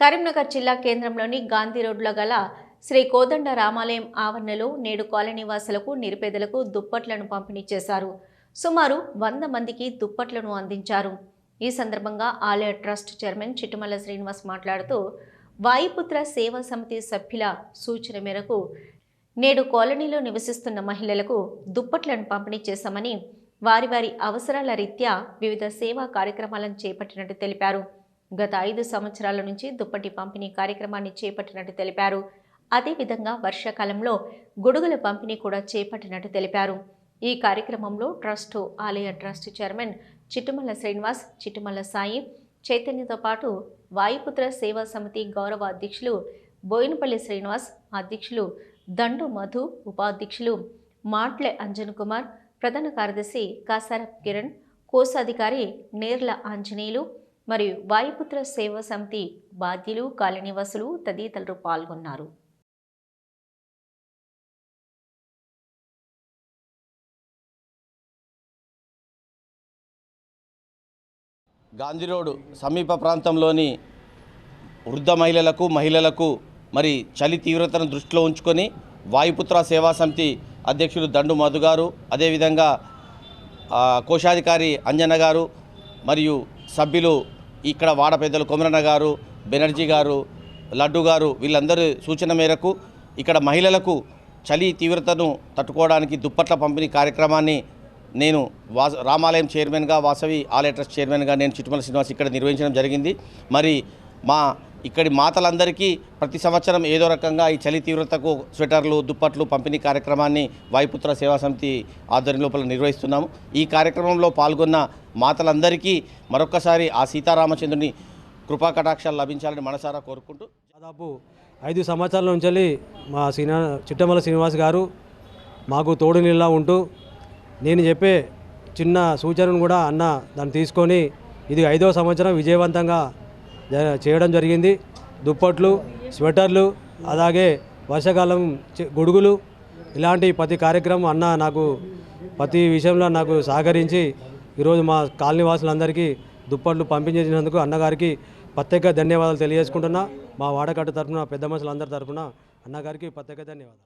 కరీంనగర్ జిల్లా కేంద్రంలోని గాంధీ రోడ్లో గల శ్రీ కోదండ రామాలయం ఆవరణలో నేడు కాలనీ వాసులకు నిరుపేదలకు దుప్పట్లను పంపిణీ చేశారు. సుమారు వంద మందికి దుప్పట్లను అందించారు. ఈ సందర్భంగా ఆలయ ట్రస్ట్ చైర్మన్ చిట్టుమల్ల శ్రీనివాస్ మాట్లాడుతూ వాయుపుత్ర సేవా సమితి సభ్యుల సూచన మేరకు నేడు కాలనీలో నివసిస్తున్న మహిళలకు దుప్పట్లను పంపిణీ చేశామని వారి వారి అవసరాల రీత్యా వివిధ సేవా కార్యక్రమాలను చేపట్టినట్టు తెలిపారు. గత ఐదు సంవత్సరాల నుంచి దుప్పటి పంపిణీ కార్యక్రమాన్ని చేపట్టినట్టు తెలిపారు. అదేవిధంగా వర్షాకాలంలో గొడుగుల పంపిణీ కూడా చేపట్టినట్టు తెలిపారు. ఈ కార్యక్రమంలో ట్రస్ట్ ఆలయ ట్రస్ట్ చైర్మన్ చిట్టుమల్ల శ్రీనివాస్ చిట్టుమల్ల సాయి చైతన్యతో పాటు వాయుపుత్ర సేవా సమితి గౌరవ అధ్యక్షులు బోయినపల్లి శ్రీనివాస్ అధ్యక్షులు దండు మధు ఉపాధ్యక్షులు మాట్లె అంజన్ కుమార్ ప్రధాన కార్యదర్శి కాసారప్ కిరణ్ కోశాధికారి నేర్ల ఆంజనేయులు మరియు వాయుపుత్ర సేవా సమితి బాధ్యులు కాలనివాసులు తదితరులు పాల్గొన్నారు. గాంధీ రోడ్ సమీప ప్రాంతంలోని వృద్ధ మహిళలకు మహిళలకు మరి చలి తీవ్రతను దృష్టిలో ఉంచుకొని వాయుపుత్ర సేవా సమితి అధ్యక్షులు దండు మధు గారు అదేవిధంగా కోశాధికారి అంజన గారు మరియు సభ్యులు ఇక్కడ వాడ పెద్దలు కొమరన్న గారు బెనర్జీ గారు లడ్డు గారు వీళ్ళందరి సూచన మేరకు ఇక్కడ మహిళలకు చలి తీవ్రతను తట్టుకోవడానికి దుప్పట్ల పంపిణీ కార్యక్రమాన్ని నేను వాస రామాలయం చైర్మన్గా వాసవి ఆలయ ట్రస్ట్ చైర్మన్గా నేను చిట్టుమల శ్రీనివాస్ ఇక్కడ నిర్వహించడం జరిగింది. మరి మా ఇక్కడి మాతలందరికీ ప్రతి సంవత్సరం ఏదో రకంగా ఈ చలి తీవ్రతకు స్వెటర్లు దుప్పట్లు పంపిణీ కార్యక్రమాన్ని వాయుపుత్ర సేవా సమితి ఆధ్వర్యం లోపల నిర్వహిస్తున్నాము. ఈ కార్యక్రమంలో పాల్గొన్న మాతలందరికీ మరొక్కసారి ఆ సీతారామచంద్రుని కృపా కటాక్షాలు లభించాలని మనసారా కోరుకుంటూ దాదాపు ఐదు సంవత్సరాల నుంచి మా శ్రీనా చిట్టమల శ్రీనివాస్ గారు మాకు తోడు నీళ్ళ ఉంటూ నేను చెప్పే చిన్న సూచనను కూడా అన్న దాన్ని తీసుకొని ఇది ఐదవ సంవత్సరం విజయవంతంగా చేయడం జరిగింది. దుప్పట్లు స్వెటర్లు అలాగే వర్షాకాలం గొడుగులు ఇలాంటి ప్రతి కార్యక్రమం అన్న నాకు ప్రతి విషయంలో నాకు సహకరించి ఈరోజు మా కాలనీ వాసులందరికీ దుప్పట్లు పంపించేసినందుకు అన్నగారికి ప్రత్యేక ధన్యవాదాలు తెలియజేసుకుంటున్నా. మా వాడకట్టు తరఫున పెద్ద మనుషులందరి తరఫున అన్నగారికి ప్రత్యేక ధన్యవాదాలు.